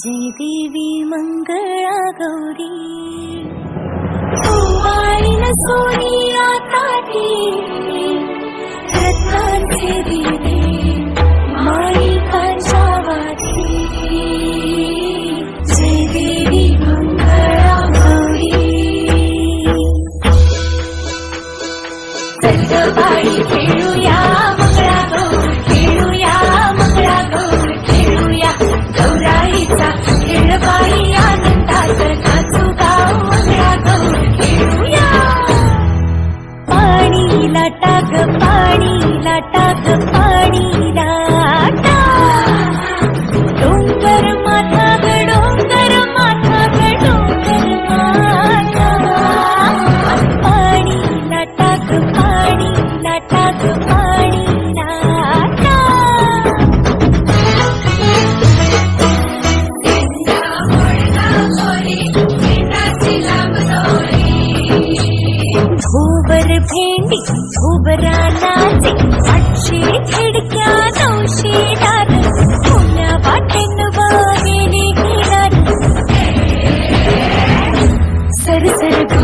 जय देवी मंगळा गौरी कुंभारीन सोनिया ताटी रत्नांचे दिवे माणिकांच्या वाटी। जय देवी मंगळा गौरी संतबाई खेळूया मंगळा लाटा ग पाणी लाटा ग पाणी. भोवर भेंडी भोवरा नाचे आठशे खिडक्या नऊशे दार पुण्या वाटेन वागेने घेणार सर सर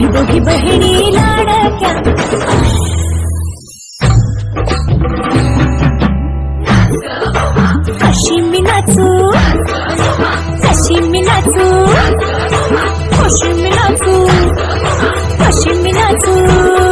आम्ही दोघी बहिणी लाडक्या. कशी मी नाचू. कशी मी नाचू. कशी मी नाचू. कशी मी नाचू.